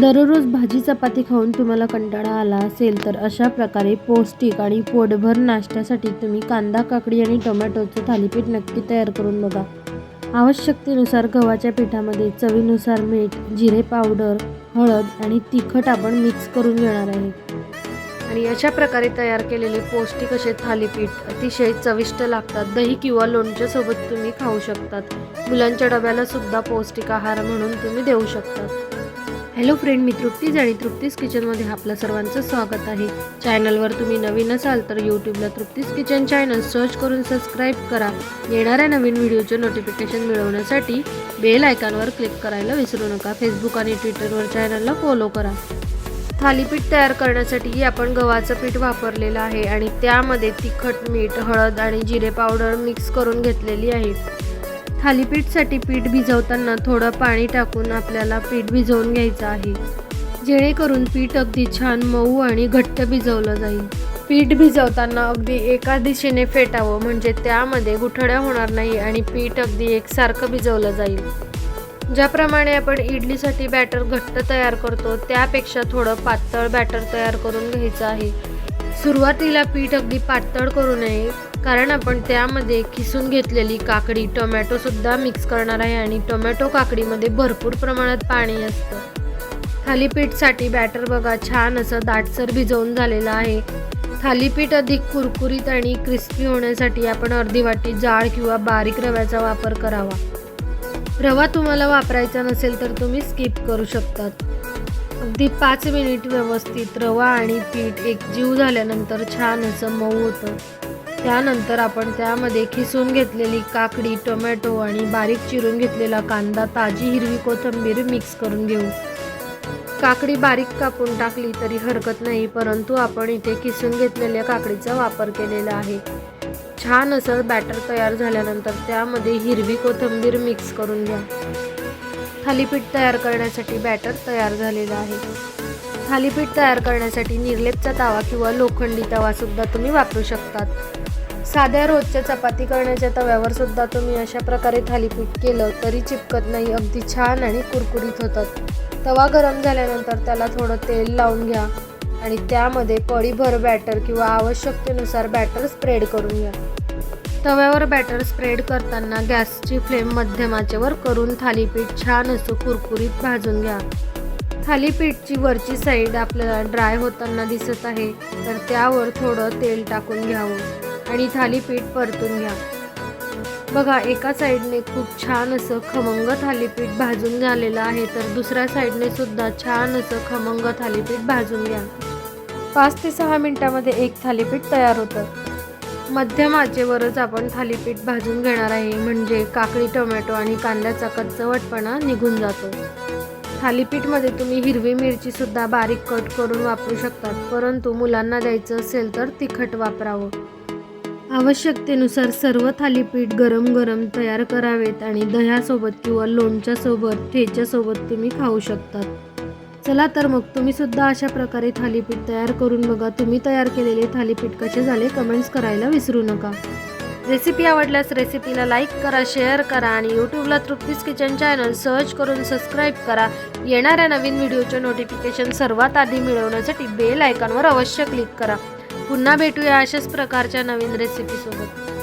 दररोज भाजी चपाती खाऊन तुम्हाला कंटाळा आला असेल तर अशा प्रकारे पौष्टिक आणि पोटभर नाश्त्यासाठी तुम्ही कांदा काकडी आणि टोमॅटोचं थालीपीठ नक्की तयार करून बघा. आवश्यकतेनुसार गव्हाच्या पिठामध्ये चवीनुसार मीठ जिरे पावडर हळद आणि तिखट आपण मिक्स करून घेणार आहे. आणि अशा प्रकारे तयार केलेले पौष्टिक असे थालीपीठ अतिशय चविष्ट लागतात. दही किंवा लोणच्यासोबत तुम्ही खाऊ शकतात. मुलांच्या डब्याला सुद्धा पौष्टिक आहार म्हणून तुम्ही देऊ शकतात. हॅलो फ्रेंड मी तृप्तीज आणि तृप्तीज किचनमध्ये आपलं सर्वांचं स्वागत आहे. चॅनलवर तुम्ही नवीन असाल तर यूट्यूबला तृप्तीज किचन चॅनल सर्च करून सबस्क्राईब करा. येणाऱ्या नवीन व्हिडिओचे नोटिफिकेशन मिळवण्यासाठी बेल आयकॉनवर क्लिक करायला विसरू नका. फेसबुक आणि ट्विटरवर चॅनलला फॉलो करा. थालीपीठ तयार करण्यासाठी आपण गव्हाचं पीठ वापरलेलं आहे आणि त्यामध्ये तिखट मीठ हळद आणि जिरे पावडर मिक्स करून घेतलेली आहे. थालीपीठसाठी पीठ भिजवताना थोडं पाणी टाकून आपल्याला पीठ भिजवून घ्यायचं आहे. जेणेकरून पीठ अगदी छान मऊ आणि घट्ट भिजवलं जाईल. पीठ भिजवताना अगदी एका दिशेने फेटावं म्हणजे त्यामध्ये गुठळ्या होणार नाही आणि पीठ अगदी एकसारखं भिजवलं जाईल. ज्याप्रमाणे आपण इडलीसाठी बॅटर घट्ट तयार करतो त्यापेक्षा थोडं पातळ बॅटर तयार करून घ्यायचं आहे. सुरुवातीला पीठ अगदी पातळ करू नये कारण आपण त्यामध्ये किसून घेतलेली काकडी टोमॅटोसुद्धा मिक्स करणार आहे आणि टोमॅटो काकडीमध्ये भरपूर प्रमाणात पाणी असतं. थालीपीठसाठी बॅटर बघा छान असं दाटसर भिजवून झालेलं आहे. थालीपीठ अधिक कुरकुरीत आणि क्रिस्पी होण्यासाठी आपण अर्धी वाटी जाड किंवा बारीक रव्याचा वापर करावा. रवा तुम्हाला वापरायचा नसेल तर तुम्ही स्किप करू शकतात. अगदी पाच मिनिट व्यवस्थित रवा आणि पीठ एकजीव झाल्यानंतर छान असं मऊ होतं. त्यानंतर आपण त्यामध्ये खिसून घेतलेली काकडी टोमॅटो आणि बारीक चिरून घेतलेला कांदा ताजी हिरवी कोथिंबीर मिक्स करून घेऊ. काकडी बारीक कापून टाकली तरी हरकत नाही परंतु आपण इथे किसून घेतलेल्या काकडीचा वापर केलेला आहे. छान असं बॅटर तयार झाल्यानंतर त्यामध्ये हिरवी कोथिंबीर मिक्स करून घ्या. थालीपीठ तयार करण्यासाठी बॅटर तयार झालेलं आहे. थालीपीठ तयार करण्यासाठी निर्लेपचा तवा किंवा लोखंडी तवासुद्धा तुम्ही वापरू शकतात. साध्या रोजच्या चपाती करण्याच्या तव्यावर सुद्धा तुम्ही अशा प्रकारे थालीपीठ केलं तरी चिपकत नाही अगदी छान आणि कुरकुरीत होतात. तवा गरम झाल्यानंतर त्याला थोडं तेल लावून घ्या आणि त्यामध्ये पळीभर बॅटर किंवा आवश्यकतेनुसार बॅटर स्प्रेड करून घ्या. तव्यावर बॅटर स्प्रेड करताना गॅसची फ्लेम मध्यमाचेवर करून थालीपीठ छान असं कुरकुरीत भाजून घ्या. थालीपीठची वरची साईड आपल्याला ड्राय होताना दिसत आहे तर त्यावर थोडं तेल टाकून घ्यावं आणि थालीपीठ परतून घ्या. बघा एका साईडने खूप छान असं खमंग थालीपीठ भाजून झालेलं आहे तर दुसऱ्या साईडने सुद्धा छान असं खमंग थालीपीठ भाजून घ्या. पाच ते सहा मिनिटामध्ये एक थालीपीठ तयार होतं. मध्यम आचेवरच आपण थालीपीठ भाजून घेणार आहे. म्हणजे काकडी टोमॅटो आणि कांद्याचा कच्चवटपणा निघून जातो. थालीपीठमध्ये तुम्ही हिरवी मिरचीसुद्धा बारीक कट करून वापरू शकतात. परंतु मुलांना द्यायचं असेल तर तिखट वापरावं. आवश्यकतेनुसार सर्व थालीपीठ गरम गरम तयार करावेत आणि दह्यासोबत किंवा लोणच्यासोबत ठेच्यासोबत तुम्ही खाऊ शकतात. चला तर मग तुम्ही सुद्धा अशा प्रकारे थालीपीठ तयार करून बघा. तुम्ही तयार केलेले थालीपीठ कसे झाले कमेंट्स करायला विसरू नका. रेसिपी आवडल्यास रेसिपीला लाईक करा शेअर करा आणि यूट्यूबला तृप्तीस किचन चॅनल सर्च करून सबस्क्राईब करा. येणाऱ्या नवीन व्हिडिओचे नोटिफिकेशन सर्वात आधी मिळवण्यासाठी बेल आयकॉनवर अवश्य क्लिक करा. पुन्हा भेटूया अशाच प्रकारच्या नवीन रेसिपीसोबत